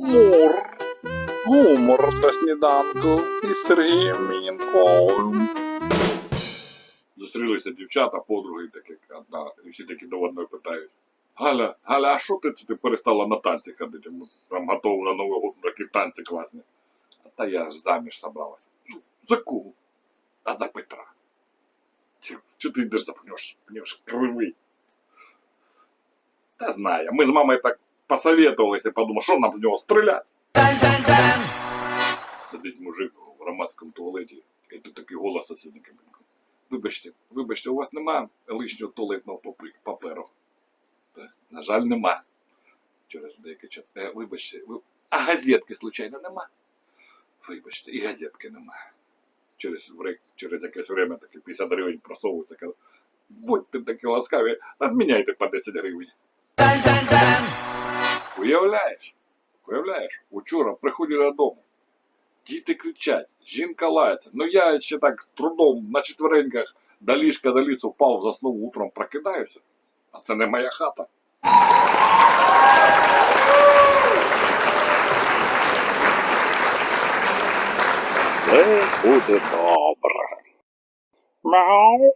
Мур. Гумор на сніданку із Сергієм Мінковим. Зустрілися дівчата, подруги, такі, одна, і всі такі до одної питають. Галя, Галя, а що ти, ти перестала на танці ходити? Ми Там готові на Новий год такі танці класні. А та я ж заміж собралась. «Ну, За кого? А за Петра. Чи, ти йдеш запнеш? Пнеш кривий. Та знаю, ми з мамою так посоветовалися, подумав, що нам з нього стріляти. Сидить мужик в громадському туалеті, і тут такий голос сусідній. Вибачте, вибачте, у вас нема лишнього туалетного паперу. На жаль, нема. Через деякий час. Е, вибачте, ви... а газетки, случайно, нема? Вибачте, і газетки нема. Через, через якесь время таки 50 гривень просовується, будьте такі ласкаві, розміняйте по 10 гривень. Уявляєш? Уявляєш, учора приходили додому. Діти кричать, жінка лається. Ну я ще так з трудом на четвереньках до ліжка до лісу впав, заснув, утром прокидаюся. А це не моя хата. Все буде добре. Мяу.